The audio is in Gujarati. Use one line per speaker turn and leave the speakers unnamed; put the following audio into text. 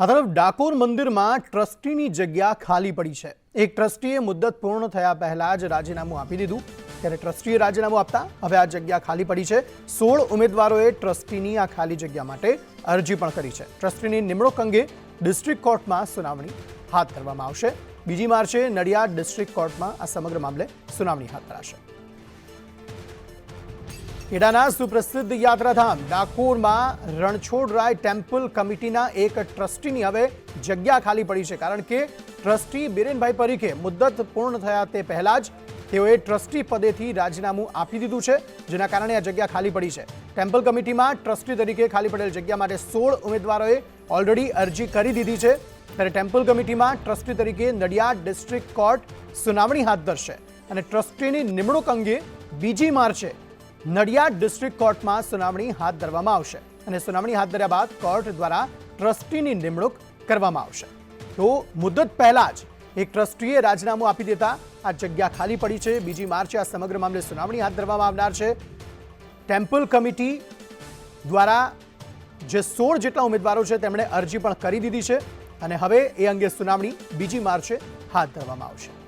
આ તરફ ડાકોર મંદિરમાં ટ્રસ્ટીની જગ્યા ખાલી પડી છે. એક ટ્રસ્ટીએ મુદ્દત પૂર્ણ થયા પહેલા જ રાજીનામું આપી દીધું. ત્યારે ટ્રસ્ટીએ રાજીનામું આપતા હવે આ જગ્યા ખાલી પડી છે. સોળ ઉમેદવારોએ ટ્રસ્ટીની આ ખાલી જગ્યા માટે અરજી પણ કરી છે. ટ્રસ્ટીની નિમણૂક અંગે ડિસ્ટ્રિક્ટ કોર્ટમાં સુનાવણી હાથ ધરવામાં આવશે. બીજી માર્ચે નડિયાદ ડિસ્ટ્રિક્ટ કોર્ટમાં આ સમગ્ર મામલે સુનાવણી હાથ ધરાશે. ખેડાના સુપ્રસિદ્ધ યાત્રાધામ ડાકોરમાં રણછોડરાય ટેમ્પલ કમિટીના એક ટ્રસ્ટીની હવે જગ્યા ખાલી પડી છે. કારણ કે ટ્રસ્ટી બિરેનભાઈ પરીખે મુદ્દત પૂર્ણ થયા તે પહેલા જ તેઓએ ટ્રસ્ટી પદેથી રાજીનામું આપી દીધું છે, જેના કારણે આ જગ્યા ખાલી પડી છે. ટેમ્પલ કમિટીમાં ટ્રસ્ટી તરીકે ખાલી પડેલ જગ્યા માટે સોળ ઉમેદવારોએ ઓલરેડી અરજી કરી દીધી છે. ત્યારે ટેમ્પલ કમિટીમાં ટ્રસ્ટી તરીકે નડિયાદ ડિસ્ટ્રિક્ટ કોર્ટ સુનાવણી હાથ ધરશે અને ટ્રસ્ટીની નિમણૂક અંગે બીજી માર્ચે નડિયાદ ડિસ્ટ્રિક્ટ કોર્ટમાં સુનાવણી હાથ ધરવામાં આવશે અને સુનાવણી હાથ ધર્યા બાદ કોર્ટ દ્વારા ટ્રસ્ટીની નિમણૂક કરવામાં આવશે. તો મુદ્દત પહેલા જ એક ટ્રસ્ટીએ રાજીનામું આપી દેતા આ જગ્યા ખાલી પડી છે. બીજી માર્ચે આ સમગ્ર મામલે સુનાવણી હાથ ધરવામાં આવનાર છે. ટેમ્પલ કમિટી દ્વારા જે સોળ જેટલા ઉમેદવારો છે તેમણે અરજી પણ કરી દીધી છે અને હવે એ અંગે સુનાવણી બીજી માર્ચે હાથ ધરવામાં આવશે.